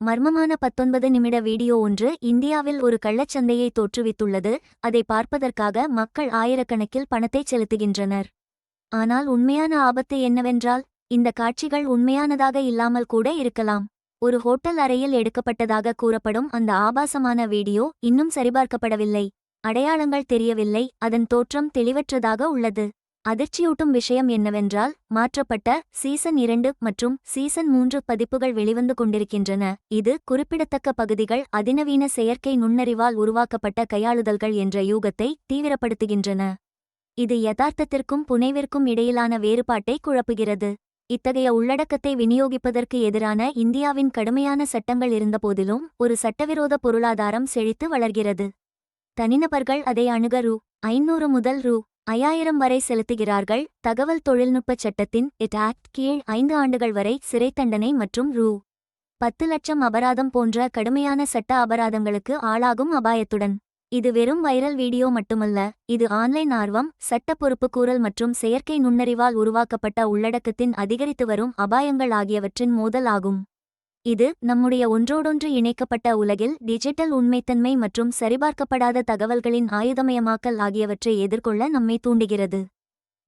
மர்மமான பத்தொன்பது நிமிட வீடியோ ஒன்று இந்தியாவில் ஒரு கள்ளச்சந்தையை தோற்றுவித்துள்ளது. அதை பார்ப்பதற்காக மக்கள் ஆயிரக்கணக்கில் பணத்தை செலுத்துகின்றனர். ஆனால் உண்மையான ஆபத்து என்னவென்றால் இந்த காட்சிகள் உண்மையானதாக இல்லாமல் கூட இருக்கலாம். ஒரு ஹோட்டல் அறையில் எடுக்கப்பட்டதாக கூறப்படும் அந்த ஆபாசமான வீடியோ இன்னும் சரிபார்க்கப்படவில்லை. அடையாளங்கள் தெரியவில்லை. அதன் தோற்றம் தெளிவற்றதாக உள்ளது. அதிர்ச்சியூட்டும் விஷயம் என்னவென்றால் மாற்றப்பட்ட சீசன் இரண்டு மற்றும் சீசன் மூன்று பதிப்புகள் வெளிவந்து கொண்டிருக்கின்றன. இது குறிப்பிடத்தக்க பகுதிகள் அதிநவீன செயற்கை நுண்ணறிவால் உருவாக்கப்பட்ட கையாளுதல்கள் என்ற யூகத்தை தீவிரப்படுத்துகின்றன. இது யதார்த்தத்திற்கும் புனைவிற்கும் இடையிலான வேறுபாட்டை குழப்புகிறது. இத்தகைய உள்ளடக்கத்தை விநியோகிப்பதற்கு எதிரான இந்தியாவின் கடுமையான சட்டங்கள் இருந்தபோதிலும் ஒரு சட்டவிரோத பொருளாதாரம் செழித்து வளர்கிறது. தனிநபர்கள் அதை அணுக ரூ. ஐநூறு முதல் ரூ. ஐயாயிரம் வரை செலுத்துகிறார்கள். தகவல் தொழில்நுட்பச் சட்டத்தின் இட் ஆக்ட் கீழ் ஐந்து ஆண்டுகள் வரை சிறை தண்டனை மற்றும் ரூ. பத்து லட்சம் அபராதம் போன்ற கடுமையான சட்ட அபராதங்களுக்கு ஆளாகும் அபாயத்துடன். இது வெறும் வைரல் வீடியோ மட்டுமல்ல இது ஆன்லைன் ஆர்வம் சட்ட பொறுப்புக்கூறல் மற்றும் செயற்கை நுண்ணறிவால் உருவாக்கப்பட்ட உள்ளடக்கத்தின் அதிகரித்து வரும் அபாயங்கள் ஆகியவற்றின் மோதல் ஆகும். இது நம்முடைய ஒன்றோடொன்று இணைக்கப்பட்ட உலகில் டிஜிட்டல் உண்மைத்தன்மை மற்றும் சரிபார்க்கப்படாத தகவல்களின் ஆயுதமயமாக்கல் ஆகியவற்றை எதிர்கொள்ள நம்மை தூண்டுகிறது.